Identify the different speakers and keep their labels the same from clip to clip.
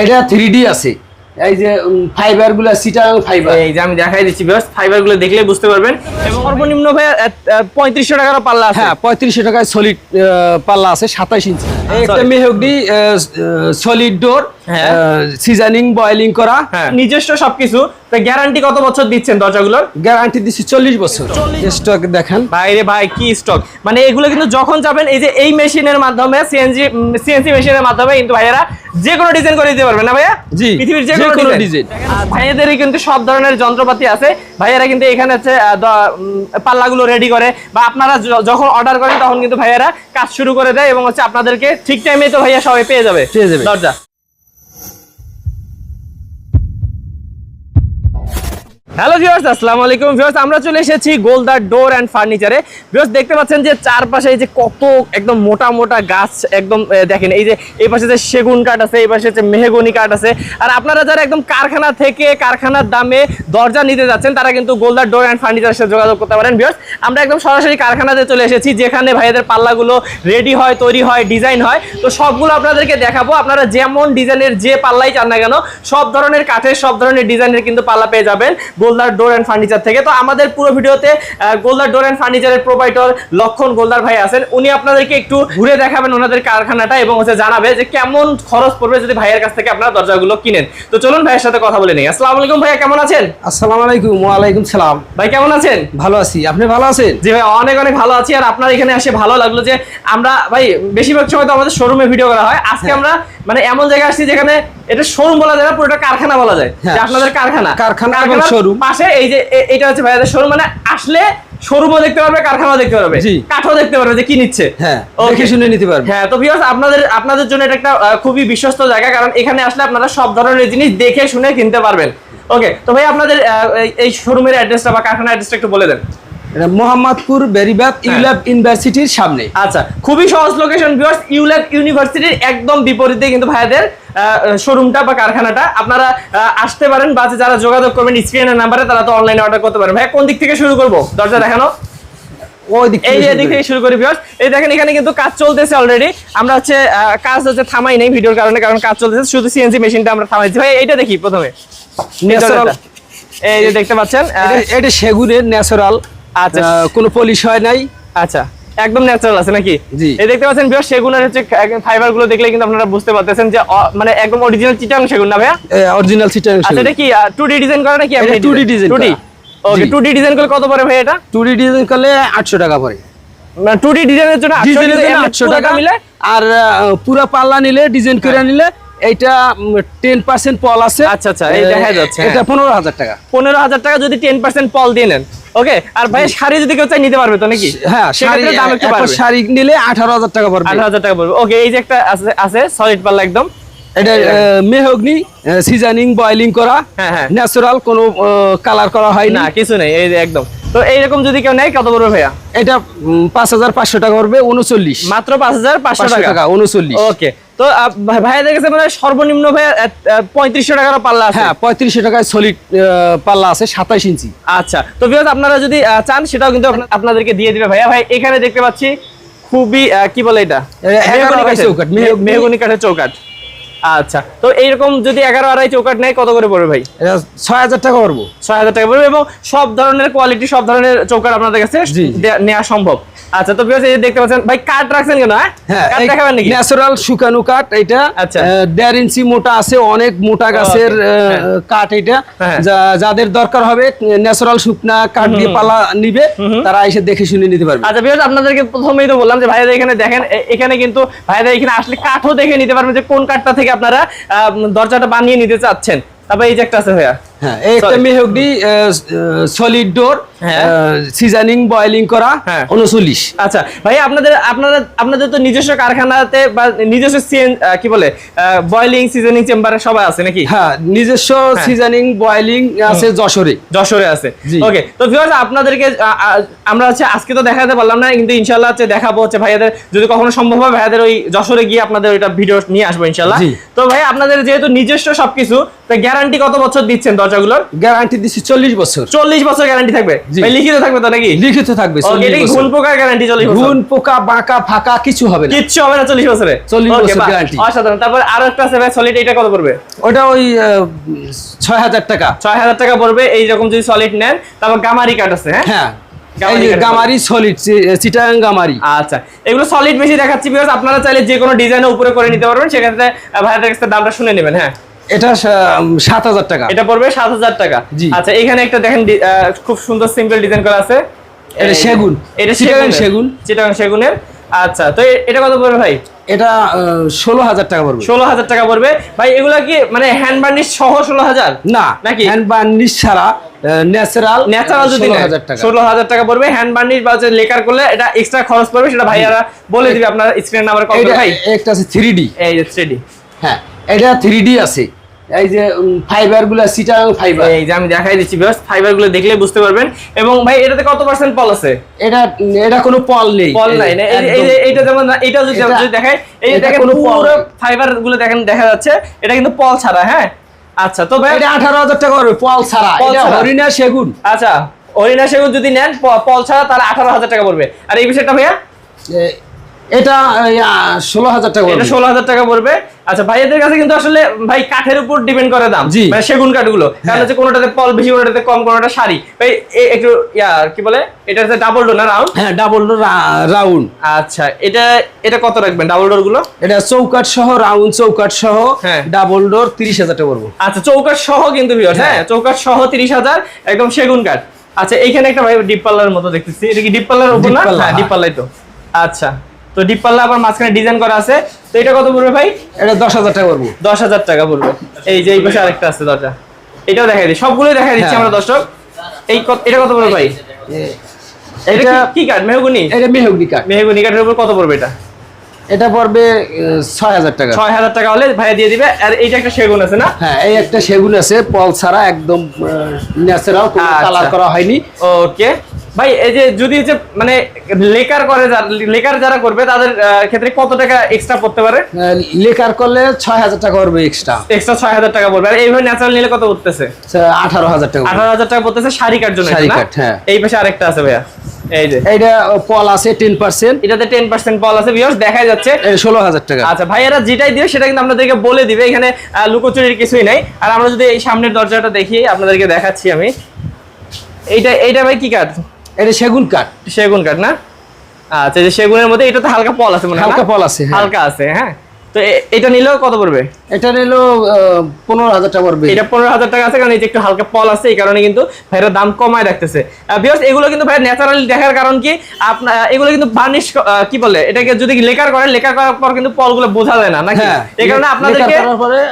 Speaker 1: এটা three D আছে। এই যে ফাইবারগুলা সিটাং ফাইবার
Speaker 2: এই যে আমি দেখাই দিচ্ছি বেশ ফাইবারগুলো দেখলে বুঝতে পারবেন। এবং সর্বনিম্ন ভাই পঁয়ত্রিশশো টাকার পাল্লা আছে।
Speaker 1: হ্যাঁ পঁয়ত্রিশশো টাকায় সলিড পাল্লা আছে সাতাইশ ইঞ্চি একটা
Speaker 2: মেহগডি
Speaker 1: mahogany solid door. Seasoning boiling করা
Speaker 2: হ্যাঁ। নিজস্ব সবকিছু। তো গ্যারান্টি কত বছর দিচ্ছেন দরজাগুলোর?
Speaker 1: গ্যারান্টি দিচ্ছি চল্লিশ বছর। স্টক দেখেন।
Speaker 2: বাইরে ভাই কি স্টক মানে এগুলো কিন্তু যখন যাবেন এই যে এই মেশিনের মাধ্যমে সিএনজি সিএনসি মেশিনের মাধ্যমে কিন্তু ভাইয়েরা যে কোনো ডিজাইন করে দিতে পারবেন না ভাইয়া?
Speaker 1: জি,
Speaker 2: পৃথিবীর যে কোনো ডিজাইন। ভাইয়াদেরই কিন্তু সব ধরনের যন্ত্রপাতি আছে। ভাইয়ারা কিন্তু এখানে হচ্ছে পাল্লাগুলো রেডি করে বা আপনারা যখন অর্ডার করেন তখন কিন্তু ভাইয়ারা কাজ শুরু করে দেয় এবং হচ্ছে আপনাদেরকে ঠিক টাইমে তো ভাইয়া সবাই পেয়ে যাবে।
Speaker 1: পেয়ে যাবে।
Speaker 2: দরজা। হ্যালো ভিউয়ার্স আসসালামু আলাইকুম ভিউয়ার্স আমরা চলে এসেছি গোলদার ডোর অ্যান্ড ফার্নিচারে ভিউয়ার্স দেখতে পাচ্ছেন যে চারপাশে এই যে কত একদম মোটা মোটা গাছ, একদম দেখেন, এই যে, এই পাশে যে সেগুন কাঠ আছে, এই পাশে যে মেহগনি কাঠ আছে। আর আপনারা যারা একদম কারখানা থেকে কারখানার দামে দরজা নিতে যাচ্ছেন, তারা কিন্তু গোলদার ডোর অ্যান্ড ফার্নিচারের সাথে যোগাযোগ করতে পারেন। ভিউয়ার্স আমরা একদম সরাসরি কারখানাতে চলে এসেছি, যেখানে ভাইদের পাল্লাগুলো রেডি হয়, তৈরি হয় ডিজাইন হয়। তো সবগুলো আপনাদেরকে দেখাবো। আপনারা যেমন ডিজাইনের যে পাল্লাই চান না কেন, সব ধরনের কাঠের, সব ধরনের ডিজাইনের কিন্তু পাল্লা পেয়ে যাবেন। গোলদার ডোর অ্যান্ড ফার্নিচার থেকে। তো আমাদের পুরো ভিডিওতে গোলদার ডোর অ্যান্ড ফার্নিচারের প্রোভাইডার লক্ষণ গোলদার ভাই আছেন। উনি আপনাদেরকে একটু ঘুরে দেখাবেন ওনাদের কারখানাটা এবং হচ্ছে জানাবে যে কেমন খরচ পড়বে যদি ভাইয়ের কাছ থেকে আপনারা দরজাগুলো কিনেন। তো চলুন ভাইয়ের সাথে কথা বলে নিই। আসসালামু আলাইকুম ভাইয়া কেমন আছেন?
Speaker 1: আসসালামু আলাইকুম ওয়ালাইকুম সালাম।
Speaker 2: ভাই কেমন আছেন?
Speaker 1: ভালো আছি। আপনি ভালো আছেন?
Speaker 2: জি ভাই অনেক অনেক ভালো আছি। আর আপনার এখানে এসে ভালো লাগল যে আমরা ভাই বেশিরভাগ সময় তো আমাদের শোরুমে ভিডিও করা হয়। আজকে
Speaker 1: হ্যাঁ।
Speaker 2: আমরা মানে এমন জায়গায় আসছি যেখানে এটা শোরুম বলা যায় না পুরোটা কারখানা বলা যায়
Speaker 1: হ্যাঁ।
Speaker 2: আপনাদের কারখানা
Speaker 1: কারখানা এবং showroom।
Speaker 2: পাশে এই যে এটা হচ্ছে ভাইয়াদের শোরুম মানে আসলে শোরুমও দেখতে পারবে কারখানাও দেখতে পারবে কাঠও দেখতে পারবে যে কি নিচ্ছে
Speaker 1: হ্যাঁ. দেখে শুনে নিতে পারবেন
Speaker 2: হ্যাঁ তো ভিউয়ার্স আপনাদের আপনাদের জন্য এটা একটা খুবই বিশ্বস্ত জায়গা কারণ এখানে আসলে আপনারা সব ধরনের জিনিস দেখে শুনে কিনতে পারবেন ওকে তো ভাই আপনাদের এই- শোরুমের অ্যাড্রেসটা বা কারখানার অ্যাড্রেসটা একটু বলে দেন
Speaker 1: মোহাম্মদপুর বেরিবাদ
Speaker 2: হ্যাঁ।
Speaker 1: ইউল্যাব ইউনিভার্সিটির সামনে।
Speaker 2: আচ্ছা খুবই সহজ লোকেশন ভিউয়ার্স ইউল্যাব ইউনিভার্সিটির একদম বিপরীতে কিন্তু ভাইদের শোরুমটা বা কারখানাটা। আপনারা আসতে পারেন বা যারা যোগাযোগ করবেন স্ক্রিনের নাম্বারে তারা তো অনলাইনে অর্ডার করতে পারেন ভাই কোন দিক থেকে শুরু করব? দরজা দেখানো? এই দিক থেকে শুরু করি। এই দেখেন এখানে কিন্তু কাজ চলতেছে অলরেডি আমরা হচ্ছে কাজ হচ্ছে থামাই নেই ভিডিওর কারণে কারণ কাজ চলতেছে। শুধু সিএনসি মেশিনটা আমরা থামাইছি। ভাই এইটা দেখি প্রথমে। এই যে দেখতে পাচ্ছেন
Speaker 1: এটা সেগুনের ন্যাচারাল
Speaker 2: আচ্ছা।
Speaker 1: কোনো পলিশ হয় নাই।
Speaker 2: আচ্ছা একদম ন্যাচারাল আছে নাকি?
Speaker 1: জি।
Speaker 2: এই দেখতে পাচ্ছেন বিয়ার সেগুনের হচ্ছে ফাইবারগুলো দেখলে কিন্তু আপনারা বুঝতে পারতেছেন যে মানে একদম অরিজিনাল চিটাং সেগুন না ভাইয়া?
Speaker 1: অরিজিনাল সিটার
Speaker 2: আচ্ছা এটা কি টু ডি ডিজাইন করা নাকি
Speaker 1: এটা 2D design
Speaker 2: টু ডি
Speaker 1: করা।
Speaker 2: Okay
Speaker 1: ji.
Speaker 2: Two D design করলে কত পড়ে ভাই এটা?
Speaker 1: টু ডি ডিজাইন করলে আটশো টাকা পড়ে
Speaker 2: টু ডি ডিজাইনের জন্য 800
Speaker 1: ডিজাইনের
Speaker 2: যদি
Speaker 1: জন্য
Speaker 2: এমনি
Speaker 1: আটশো টাকা।
Speaker 2: মিলে
Speaker 1: আর পুরা পাল্লা নিলে ডিজাইন করে নিলে টেন পার্সেন্ট পল আছে।
Speaker 2: আচ্ছা, আচ্ছা, এই দেখা যাচ্ছে,
Speaker 1: এটা
Speaker 2: হ্যাঁ।
Speaker 1: পনেরো হাজার টাকা।
Speaker 2: পনেরো হাজার টাকা যদি টেন পার্সেন্ট পল দিয়ে নেন ওকে আর ভাই শাড়ি যদি কেউ চাই নিতে পারবে তো নাকি?
Speaker 1: হ্যাঁ শাড়ি
Speaker 2: দাম একটু বাড়বে।
Speaker 1: শাড়ি নিলে আঠারো হাজার টাকা পড়বে।
Speaker 2: টাকা পড়বে। ওকে এই যে একটা আছে আছে সলিড পাল্লা একদম।
Speaker 1: এটা মেহগনি সিজনিং বয়েলিং করা
Speaker 2: হ্যাঁ, হ্যাঁ।
Speaker 1: ন্যাচারাল কোনো কালার করা হয়
Speaker 2: না
Speaker 1: না।
Speaker 2: কিছু নেই এই যে একদম। তো এইরকম যদি কেউ নেয় কত পড়বে ভাইয়া?
Speaker 1: এটা পাঁচ হাজার পাঁচশো টাকা পড়বে উনচল্লিশ।
Speaker 2: মাত্র পাঁচ হাজার পাঁচশো টাকা?
Speaker 1: উনচল্লিশ।
Speaker 2: ওকে তো ভাইয়াদের কাছে মানে সর্বনিম্ন ভাইয়া পঁয়ত্রিশশো টাকার পাল্লা আছে।
Speaker 1: হ্যাঁ পঁয়ত্রিশশো টাকায় সলিড পাল্লা আছে সাতাইশ ইঞ্চি।
Speaker 2: আচ্ছা তো ভিউয়ার্স আপনারা যদি চান সেটাও কিন্তু আপনাদেরকে দিয়ে দিবে ভাইয়া। ভাই এখানে দেখতে পাচ্ছি খুবই কি বলে এটা? মেহগনি কাঠের-
Speaker 1: চৌকাঠ,
Speaker 2: আচ্ছা তো এইরকম যদি এগারো আড়াই চৌকাঠ নেয় কত করে পড়বে ভাই?
Speaker 1: ছয় হাজার টাকা পড়ব।
Speaker 2: ছয় হাজার টাকা পড়বে এবং সব ধরনের কোয়ালিটি সব ধরনের চৌকাঠ আপনাদের কাছে নেওয়া সম্ভব। আচ্ছা তো এই দেখতে পাচ্ছেন ভাই কাঠ রাখছেন কেন হ্যাঁ? কাঠ দেখাবেন নাকি?
Speaker 1: ন্যাচারাল শুকানো কাঠ এটা
Speaker 2: আচ্ছা।
Speaker 1: দেড় ইঞ্চি মোটা আছে অনেক মোটা গাছের
Speaker 2: Okay,
Speaker 1: আহ। কাঠ এটা। যা- যাদের দরকার হবে ন্যাচারাল শুকনা কাঠ দিয়ে পালা নিবে তারা এসে দেখে শুনে নিতে পারবে।
Speaker 2: আচ্ছা বিয়াস আপনাদেরকে প্রথমেই তো বললাম যে ভাইদের এখানে দেখেন এখানে কিন্তু ভাইদের এখানে আসলে কাঠও দেখে নিতে পারবেন যে কোন কাঠটা থেকে আপনারা দরজাটা বানিয়ে নিতে চাচ্ছেন। তারপর এই যে একটা আছে ভাইয়া।
Speaker 1: হ্যাঁ একটা
Speaker 2: Sorry.
Speaker 1: সলিড ডোর
Speaker 2: হ্যাঁ।
Speaker 1: সিজনিং বয়েলিং করা
Speaker 2: হ্যাঁ।
Speaker 1: উনচল্লিশ।
Speaker 2: আচ্ছা ভাই আপনাদের আপনারা আপনাদের তো নিজস্ব কারখানাতে বা নিজস্ব কি বলে বয়লিং সিজনিং চেম্বারে সবাই আছে নাকি?
Speaker 1: হ্যাঁ নিজস্ব সিজনিং বয়েলিং আছে যশোরে।
Speaker 2: যশোরে আছে। ওকে তো ভিউয়ার্স আপনাদেরকে আমরা হচ্ছে আজকে তো দেখাতে পারলাম না কিন্তু ইনশাল্লাহ হচ্ছে দেখাবো হচ্ছে ভাইয়াদের যদি কখনো সম্ভব হয় ভাইয়াদের ওই যশোরে গিয়ে আপনাদের ওইটা ভিডিও নিয়ে আসব
Speaker 1: ইনশাল্লাহ
Speaker 2: তো ভাই আপনাদের যেহেতু নিজস্ব সবকিছু তো গ্যারান্টি কত বছর দিচ্ছেন? দরজাগুলোর
Speaker 1: গ্যারান্টি দিচ্ছি চল্লিশ বছর।
Speaker 2: চল্লিশ বছর গ্যারান্টি থাকবে? লিখিত থাকবে তো নাকি?
Speaker 1: লিখিত থাকবে
Speaker 2: ওকে
Speaker 1: 40
Speaker 2: এটা কি
Speaker 1: বছর।
Speaker 2: ঘুন পোকার গ্যারান্টি চল্লিশ
Speaker 1: ঘুন পোকা বাঁকা ফাঁকা কিছু হবে না।
Speaker 2: কিচ্ছু হবে না চল্লিশ বছরে?
Speaker 1: 40
Speaker 2: Okay,
Speaker 1: বছর guarantee।
Speaker 2: অসাধারণ। তারপর আরও একটা আছে ভাই সলিড এটা কত পড়বে?
Speaker 1: ওটা ওই ছয় হাজার টাকা।
Speaker 2: ছয় হাজার টাকা পড়বে এইরকম যদি সলিড নেন তারপর গামারি কাঠ আছে হ্যাঁ?
Speaker 1: হ্যাঁ।
Speaker 2: গামারি
Speaker 1: সলিড চিটাং গামারি
Speaker 2: আচ্ছা এগুলো সলিড বেশি দেখাচ্ছি বিকজ আপনারা চাইলে যে কোনো ডিজাইনের উপরে করে নিতে পারবেন সেক্ষেত্রে ভাইয়াদের কাছে দামটা শুনে নেবেন হ্যাঁ?
Speaker 1: এটা সাত হাজার টাকা।
Speaker 2: এটা পড়বে সাত হাজার টাকা। আচ্ছা এখানে একটা দেখেন খুব সুন্দর সিম্পল ডিজাইন করা আছে।
Speaker 1: এটা সেগুন।
Speaker 2: এটা সেগুন
Speaker 1: সেগুন।
Speaker 2: চিটাগাং সেগুনের। আচ্ছা তো এটা কত পড়বে ভাই?
Speaker 1: এটা ষোলো হাজার টাকা পড়বে।
Speaker 2: ষোলো হাজার টাকা পড়বে। ভাই এগুলা কি মানে হ্যান্ড বার্নিশ সহ ষোলো হাজার?
Speaker 1: না
Speaker 2: নাকি?
Speaker 1: হ্যান্ড বার্নিশ ছাড়া ন্যাচারাল
Speaker 2: ন্যাচারাল যদি
Speaker 1: ষোলো হাজার টাকা।
Speaker 2: পড়বে। হ্যান্ড বার্নিশ বা লেকার করলে এটা এক্সট্রা খরচ পড়বে সেটা ভাইয়ারা বলে দিবে আপনার স্ক্রিন নাম্বার কল
Speaker 1: এটা
Speaker 2: ভাই।
Speaker 1: একটা আছে থ্রি ডি
Speaker 2: এই থ্রি
Speaker 1: হ্যাঁ এটা থ্রি ডি আছে। এই যে ফাইবারগুলা সিটাং ফাইবার
Speaker 2: এই যে আমি দেখাই দিচ্ছি বিকজ ফাইবারগুলো দেখলে বুঝতে পারবেন। এবং ভাই এটাতে কত পার্সেন্ট পল আছে?
Speaker 1: এটা এটা কোনো পল নেই।
Speaker 2: পল নাই এই- যে এইটা যেমন এটা যদি যদি দেখাই এই দেখেন
Speaker 1: কোনো পল।
Speaker 2: পুরো ফাইবারগুলো দেখেন দেখা যাচ্ছে এটা কিন্তু পল ছাড়া হ্যাঁ? আচ্ছা তো ভাই
Speaker 1: এটা আঠারো হাজার টাকা পড়বে পল ছাড়া। এটা হরিণা সেগুন।
Speaker 2: আচ্ছা হরিণা সেগুন যদি নেন পল ছাড়া তাহলে আঠারো হাজার টাকা পড়বে। আর এই বিষয়টা ভাইয়া?
Speaker 1: এটা ষোলো হাজার টাকা
Speaker 2: এটা ষোলো হাজার টাকা পড়বে। আচ্ছা ভাইয়াদের কাছে কিন্তু আসলে ভাই কাঠের উপর ডিপেন্ড করে দাম।
Speaker 1: জি।
Speaker 2: মানে সেগুন কাঠগুলো। কারণ
Speaker 1: হ্যাঁ।
Speaker 2: হচ্ছে কোনোটাতে পল বেশি কোনোটাতে কম কোনোটা শাড়ি ভাই একটু ইয়া কি বলে? এটা হচ্ছে ডাবল ডোর না রাউন্ড
Speaker 1: হ্যাঁ ডাবল ডোর রাউন্ড
Speaker 2: আচ্ছা এটা এটা কত রাখবেন ডাবল ডোরগুলো?
Speaker 1: এটা চৌকাট সহ রাউন্ড চৌকাট সহ
Speaker 2: হ্যাঁ।
Speaker 1: ডাবল ডোর তিরিশ হাজার টাকা পড়ব।
Speaker 2: আচ্ছা চৌকাট সহ কিন্তু ভিউয়ার্স হ্যাঁ।
Speaker 1: হ্যাঁ।
Speaker 2: চৌকাট সহ তিরিশ হাজার একদম সেগুন কাঠ। আচ্ছা এইখানে একটা ভাই ডিপ পাল্লার মতো দেখতেছি। এটা কি ডিপ পাল্লার উপর না? হ্যাঁ ডিপ
Speaker 1: হ্যাঁ।
Speaker 2: পাল্লাই তো। আচ্ছা। তো ডিপ পাল্লা আবার মাঝখানে ডিজাইন করা আছে। তো এটা কত পড়বে ভাই?
Speaker 1: এটা দশ হাজার টাকা পড়ব।
Speaker 2: দশ হাজার টাকা পড়বে। এই যে এই পাশে আরেকটা আছে দরজা। এটাও দেখাই দিই। সবগুলোই দেখাই দিচ্ছি
Speaker 1: হ্যাঁ।
Speaker 2: আমরা দর্শক। এই এটা কত পড়বে ভাই? এটা কি- কাঠ মেহগুনি?
Speaker 1: এটা মেহগনি কাঠ
Speaker 2: মেহগুনি কাঠের উপর কত পড়বে এটা?
Speaker 1: এটা পড়বে ছয় হাজার টাকা।
Speaker 2: ছয় হাজার টাকা হলে ভাইয়া দিয়ে দিবে। আর এইটা একটা সেগুন আছে না?
Speaker 1: হ্যাঁ এই একটা সেগুন আছে পল ছাড়া একদম ন্যাচারাল
Speaker 2: আচ্ছা।
Speaker 1: কালার করা হয়নি।
Speaker 2: ওকে ভাই এই যে যদি যে মানে লেকার করে যারা লেকার যারা করবে তাদের ক্ষেত্রে কত টাকা এক্সট্রা পড়তে পারে?
Speaker 1: লেকার করলে ছয় হাজার টাকা পড়বে এক্সট্রা
Speaker 2: এক্সট্রা ছয় হাজার টাকা পড়বে। আর এইভাবে ন্যাচারাল নিলে কত পড়তেছে?
Speaker 1: আঠারো হাজার টাকা।
Speaker 2: আঠারো হাজার টাকা পড়তেছে শাড়ি কাঠ জন্য
Speaker 1: শাড়ি? কাঠ, হ্যাঁ।
Speaker 2: এই পাশে আরেকটা আছে ভাইয়া। এই যে।
Speaker 1: এইটা পল আছে টেন পার্সেন্ট
Speaker 2: এটাতে টেন পার্সেন্ট পল আছে যাচ্ছে।
Speaker 1: টাকা।
Speaker 2: আচ্ছা ভাইয়ারা যেটাই দিবে সেটা কিন্তু আপনাদেরকে বলে দিবে। এখানে লুকোচুরির কিছুই নাই। আর আমরা যদি এই সামনের দরজাটা দেখি আপনাদেরকে দেখাচ্ছি আমি। এইটা এইটা ভাই কি কাঠ?
Speaker 1: এটা সেগুন কাঠ।
Speaker 2: সেগুন কাঠ না? আচ্ছা যে সেগুনের মধ্যে এটাতে হালকা পল আছে মনে?
Speaker 1: হালকা পল আছে হ্যাঁ।
Speaker 2: হালকা আছে হ্যাঁ? তো এটা নিলেও কত পড়বে?
Speaker 1: এটা নিলো পনেরো হাজার টাকা পড়বে।
Speaker 2: এটা পনেরো হাজার টাকা আছে কারণ এই যে একটু হালকা পল আছে এই কারণে কিন্তু ভাইরা দাম কমায় রাখতেছে। বিকজ এগুলো কিন্তু ভাই ন্যাচারালি দেখার কারণ কি? আপনার এগুলো কিন্তু বার্নিশ কি বলে? এটাকে যদি লেকার করে লেকার করার পর কিন্তু পলগুলো বোঝা যায় না নাকি?
Speaker 1: হ্যাঁ
Speaker 2: এই কারণে আপনাদেরকে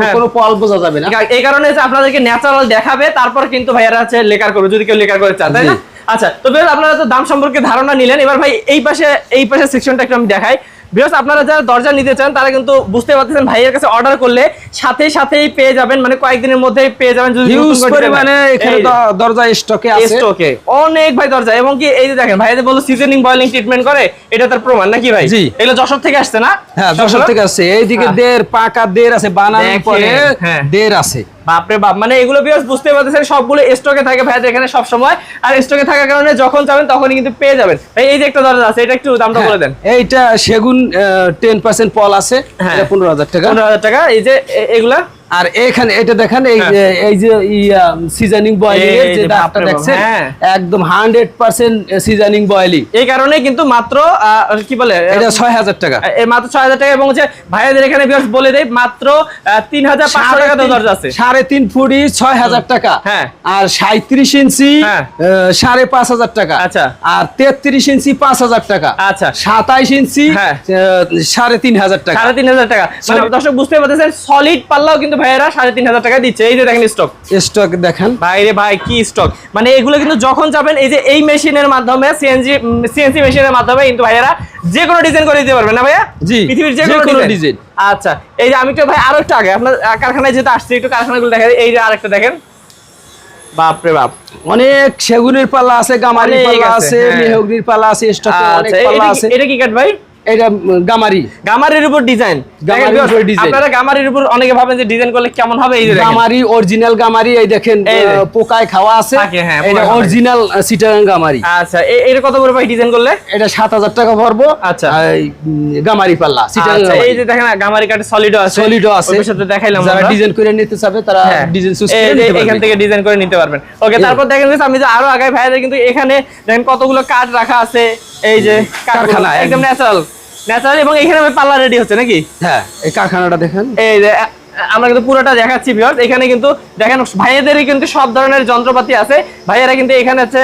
Speaker 2: হ্যাঁ।
Speaker 1: কোনো পল বোঝা যাবে না।
Speaker 2: এই কারণে আপনাদেরকে ন্যাচারাল দেখাবে তারপর কিন্তু ভাইয়ারা হচ্ছে লেকার করবে যদি কেউ লেকার করে চান তাই না। আচ্ছা তো বেশ আপনারা তো দাম সম্পর্কে ধারণা নিলেন। এবার ভাই এই পাশে এই পাশে সেকশনটা একটু আমি দেখাই। বিকজ আপনারা যারা দরজা নিতে চান তারা কিন্তু বুঝতে পারতেছেন ভাইয়ের কাছে অর্ডার করলে সাথে সাথেই পেয়ে যাবেন মানে কয়েকদিনের মধ্যেই পেয়ে যাবেন যদি নতুন করে design-
Speaker 1: এখানে দরজা স্টকে আছে।
Speaker 2: স্টকে অনেক ভাই দরজা এবং কি এই যে দেখেন ভাই যে বলল সিজনিং বয়লিং ট্রিটমেন্ট করে এটা তার প্রমাণ নাকি ভাই?
Speaker 1: জি।
Speaker 2: এগুলো যশোর থেকে আসছে না?
Speaker 1: হ্যাঁ
Speaker 2: যশোর
Speaker 1: থেকে আসছে। এইদিকে
Speaker 2: হ্যাঁ।
Speaker 1: দের পাকা দের আছে বানানোর পরে
Speaker 2: হ্যাঁ।
Speaker 1: দের আছে।
Speaker 2: বাপরে বাপ মানে এগুলো বিয়ার্স বুঝতে পারতেছেন সবগুলো স্টকে থাকে ভাইয়াদের এখানে সব সময় আর স্টকে থাকার কারণে যখন যাবেন তখনই কিন্তু পেয়ে যাবেন। ভাই এই যে একটা দরজা আছে এটা একটু দামটা বলে দেন।
Speaker 1: হ্যাঁ, এইটা সেগুন টেন পার্সেন্ট পল আছে
Speaker 2: হ্যাঁ।
Speaker 1: এটা পনেরো হাজার টাকা।
Speaker 2: পনেরো হাজার টাকা এই যে এগুলা?
Speaker 1: আর এখানে এটা দেখেন এই যে এই যে সিজনিং বয়েলিং এর
Speaker 2: হ্যাঁ। এই
Speaker 1: যে
Speaker 2: যে বাপরে বাপ,
Speaker 1: দেখছেন
Speaker 2: হ্যাঁ।
Speaker 1: একদম হান্ড্রেড পার্সেন্ট সিজনিং বয়েলিং
Speaker 2: এই কারণে কিন্তু মাত্র কি বলে
Speaker 1: এটা ছয় হাজার টাকা
Speaker 2: এ মাত্র ছয় হাজার টাকা এবং হচ্ছে ভাইয়াদের এখানে বিয়ার্স বলে দেয় মাত্র তিন হাজার পাঁচশো টাকা তো দরজা আছে
Speaker 1: সাড়ে তিন ফুটি ছয় হাজার টাকা
Speaker 2: হ্যাঁ।
Speaker 1: আর সাঁত্রিশ ইঞ্চি
Speaker 2: হ্যাঁ।
Speaker 1: আহ, সাড়ে পাঁচ হাজার টাকা
Speaker 2: আচ্ছা।
Speaker 1: আর তেত্রিশ ইঞ্চি পাঁচ হাজার টাকা
Speaker 2: আচ্ছা।
Speaker 1: সাতাইশ ইঞ্চি
Speaker 2: হ্যাঁ।
Speaker 1: আহ, সাড়ে তিন হাজার টাকা
Speaker 2: সাড়ে তিন হাজার টাকা মানে দর্শক বুঝতে পারতেছেন সলিড পাল্লাও কিন্তু ভাইয়েরা সাড়ে তিন হাজার টাকা দিচ্ছে। এই যে দেখেন স্টক
Speaker 1: স্টক দেখেন।
Speaker 2: ভাইরে ভাই কি স্টক মানে এগুলো কিন্তু যখন যাবেন এই যে এই মেশিনের মাধ্যমে সিএনজি সিএনসি মেশিনের মাধ্যমে কিন্তু ভাইয়েরা যে কোনো ডিজাইন করে দিতে পারবেন না ভাইয়া?
Speaker 1: জি,
Speaker 2: পৃথিবীর যে
Speaker 1: যে
Speaker 2: কোনো
Speaker 1: কোনো
Speaker 2: ডিজাইন আচ্ছা এই যে আমি একটু ভাই আরও একটু আগে আপনার কারখানায় যেতে আসছি একটু কারখানাগুলো দেখা এই যে আরেকটা দেখেন। বাপ রে বাপ।
Speaker 1: অনেক সেগুনের পাল্লা আছে পাল্লা
Speaker 2: আছে,
Speaker 1: আছে
Speaker 2: হ্যাঁ।
Speaker 1: মেহগনির পাল্লা আছে স্টকে অনেক
Speaker 2: আচ্ছা
Speaker 1: পাল্লা আছে।
Speaker 2: এটা কি কাঠ ভাই?
Speaker 1: এটা গামারি।
Speaker 2: গামারির উপর ডিজাইন
Speaker 1: গামারির উপর design।
Speaker 2: আপনারা গামারির উপর অনেকে ভাবেন যে ডিজাইন করলে কেমন হবে এই
Speaker 1: গামারি অরিজিনাল গামারি এই দেখেন পোকায় খাওয়া আছে।
Speaker 2: হ্যাঁ,
Speaker 1: এটা অরিজিনাল গামারি।
Speaker 2: আচ্ছা কত ভাই ডিজাইন করলে?
Speaker 1: এটা সাত হাজার টাকা ভরবো।
Speaker 2: আচ্ছা।
Speaker 1: গামারি পাল্লা
Speaker 2: আচ্ছা, এই যে দেখেন গামারি কাটে সলিডও আছে।
Speaker 1: সলিডও আছে।
Speaker 2: ওর সাথে দেখাইলাম
Speaker 1: যারা ডিজাইন করে নিতে চাবে তারা
Speaker 2: হ্যাঁ।
Speaker 1: ডিজাইন চুজ করে
Speaker 2: যে
Speaker 1: নিতে
Speaker 2: এখান থেকে ডিজাইন করে নিতে পারবেন। ওকে তারপর দেখেন আমি যে আরও আগে ভাইয়াদের কিন্তু এখানে দেখেন কতগুলো কাঠ রাখা আছে। এই যে
Speaker 1: কারখানা,
Speaker 2: একদম ন্যাচারাল ন্যাচারাল এবং এখানে পাল্লা রেডি হচ্ছে নাকি?
Speaker 1: হ্যাঁ এই কারখানাটা দেখেন।
Speaker 2: এই আমরা কিন্তু পুরোটা দেখাচ্ছি ভিউয়ার্স এখানে কিন্তু দেখেন ভাইয়াদেরই কিন্তু সব ধরনের যন্ত্রপাতি আছে। ভাইয়ারা কিন্তু এখানে হচ্ছে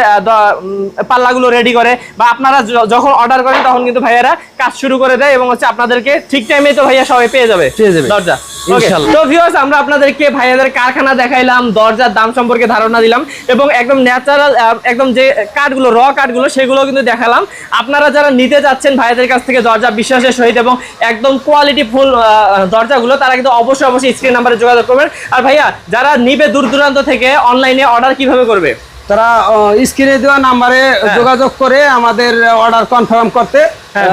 Speaker 2: পাল্লাগুলো রেডি করে। বা আপনারা যখন অর্ডার করেন তখন কিন্তু ভাইয়ারা কাজ শুরু করে দেয় এবং হচ্ছে আপনাদেরকে ঠিক টাইমে তো ভাইয়া সবাই পেয়ে যাবে।
Speaker 1: পেয়ে যাবে।
Speaker 2: দরজা। তো ভিউয়ার্স আমরা আপনাদেরকে ভাইয়াদের কারখানা দেখাইলাম দরজার দাম সম্পর্কে ধারণা দিলাম এবং একদম ন্যাচারাল একদম যে কাঠগুলো র কাঠগুলো সেগুলো কিন্তু দেখালাম। আপনারা যারা নিতে যাচ্ছেন ভাইয়াদের কাছ থেকে দরজা বিশ্বাসের সহিত এবং একদম কোয়ালিটি ফুল দরজাগুলো তারা কিন্তু অবশ্যই অবশ্যই স্ক্রিন নাম্বারে যোগাযোগ করবেন আর ভাইয়া যারা নিবে দূর দূরান্ত থেকে অনলাইনে অর্ডার কীভাবে করবে
Speaker 1: তারা স্ক্রিনে দেওয়া নাম্বারে
Speaker 2: হ্যাঁ।
Speaker 1: যোগাযোগ করে আমাদের অর্ডার কনফার্ম করতে
Speaker 2: হ্যাঁ।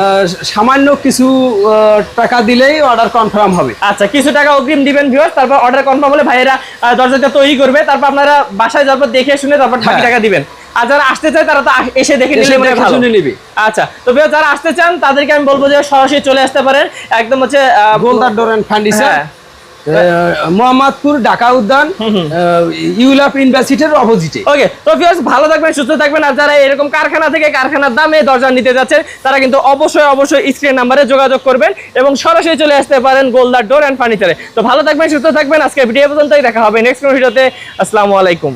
Speaker 1: সামান্য কিছু টাকা দিলেই অর্ডার কনফার্ম হবে
Speaker 2: আচ্ছা কিছু টাকা অগ্রিম দিবেন ভিউয়ার্স তারপর অর্ডার কনফার্ম হলে ভাইয়েরা দরজাটা তৈরি করবে তারপর আপনারা বাসায় যাওয়ার পর দেখে শুনে তারপর বাকি
Speaker 1: হ্যাঁ।
Speaker 2: টাকা দিবেন আর যারা আসতে চায় তারা তো এসে দেখে নিলে মনে ভালো।
Speaker 1: নিবে।
Speaker 2: আচ্ছা তো ভিউয়ার্স যারা আসতে চান তাদেরকে আমি বলব যে সরাসরি চলে আসতে পারেন একদম হচ্ছে
Speaker 1: Goldar door and furniture. Mohammadpur Dhaka Udyan ULAB ইউনিভার্সিটির অপোজিটে
Speaker 2: ওকে তো ভিউয়ার্স ভালো থাকবেন সুস্থ থাকবেন আর যারা এরকম কারখানা থেকে কারখানার দামে দরজা নিতে যাচ্ছেন তারা কিন্তু অবশ্যই অবশ্যই স্ক্রিন নাম্বারে যোগাযোগ করবেন এবং সরাসরি চলে আসতে পারেন গোলদার ডোর অ্যান্ড ফার্নিচারে তো ভালো থাকবেন সুস্থ থাকবেন আজকে ভিডিও পর্যন্তই দেখা হবে নেক্সট ভিডিওতে। আসসালামু আলাইকুম।